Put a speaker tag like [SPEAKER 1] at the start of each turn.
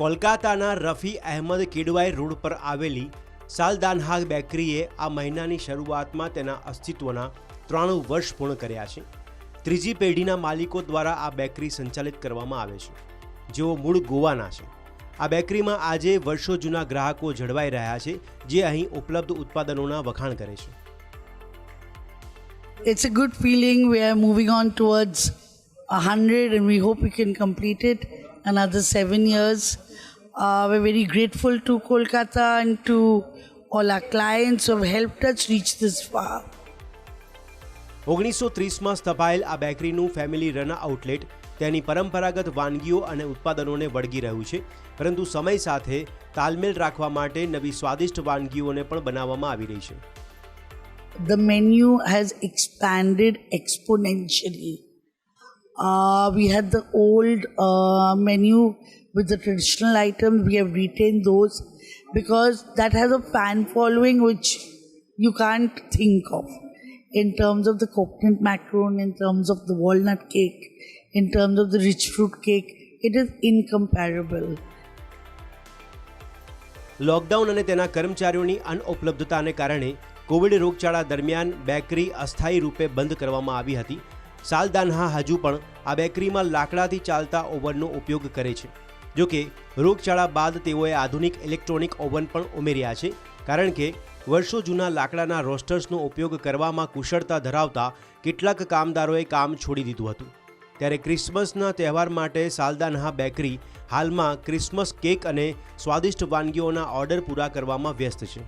[SPEAKER 1] કોલકાતાના રફી અહેમદ કિડવાઈ રોડ પર આવેલી સાલદાનહાગ બેકરીએ આ મહિનાની શરૂઆતમાં તેના અસ્તિત્વના ત્રાણું વર્ષ પૂર્ણ કર્યા છે. ત્રીજી પેઢીના માલિકો દ્વારા આ બેકરી સંચાલિત કરવામાં આવે છે. જેઓ મૂળ ગોવાના છે. આ બેકરીમાં આજે વર્ષો જૂના ગ્રાહકો જળવાઈ રહ્યા છે જે અહીં ઉપલબ્ધ ઉત્પાદનોના વખાણ કરે છે.
[SPEAKER 2] It's a good feeling we are moving on towards a hundred, and we hope we can complete it. Another seven years. Uh, we're very grateful to Kolkata and to all our clients who have helped us reach this far.
[SPEAKER 1] ઓગણીસો ત્રીસમાં સ્થપાયેલ આ બેકરીનું family run outlet તેની પરંપરાગત વાનગીઓ અને ઉત્પાદનોને વળગી રહ્યું છે પરંતુ સમય સાથે તાલમેલ રાખવા માટે નવી સ્વાદિષ્ટ વાનગીઓને પણ બનાવવામાં આવી રહી છે
[SPEAKER 2] The menu has expanded exponentially. Uh, we had the old uh, menu with the traditional items. We have retained those because that has a fan following which you can't think of. In terms of the coconut macaron, in terms of the walnut cake, in terms of the rich fruit cake, it is incomparable.
[SPEAKER 1] Lockdown અને તેના કર્મચારીઓની અનઉપલબ્ધતાને કારણે Covid રોગચાળા દરમિયાન bakery અસ્થાયી રૂપે બંધ કરવામાં આવી હતી સાલદાનહા હજુ પણ આ બેકરીમાં લાકડાથી ચાલતા ઓવનનો ઉપયોગ કરે છે. જોકે, રોગચાળા બાદ તેઓએ આધુનિક ઇલેક્ટ્રોનિક ઓવન પણ ઉમેર્યા છે, કારણ કે વર્ષો જૂના લાકડાના રોસ્ટર્સનો ઉપયોગ કરવામાં કુશળતા ધરાવતા કેટલાક કામદારોએ કામ છોડી દીધું હતું. ત્યારે ક્રિસમસના તહેવાર માટે સાલદાનહા બેકરી હાલમાં ક્રિસમસ કેક અને સ્વાદિષ્ટ વાનગીઓના ઓર્ડર પૂરા કરવામાં વ્યસ્ત છે.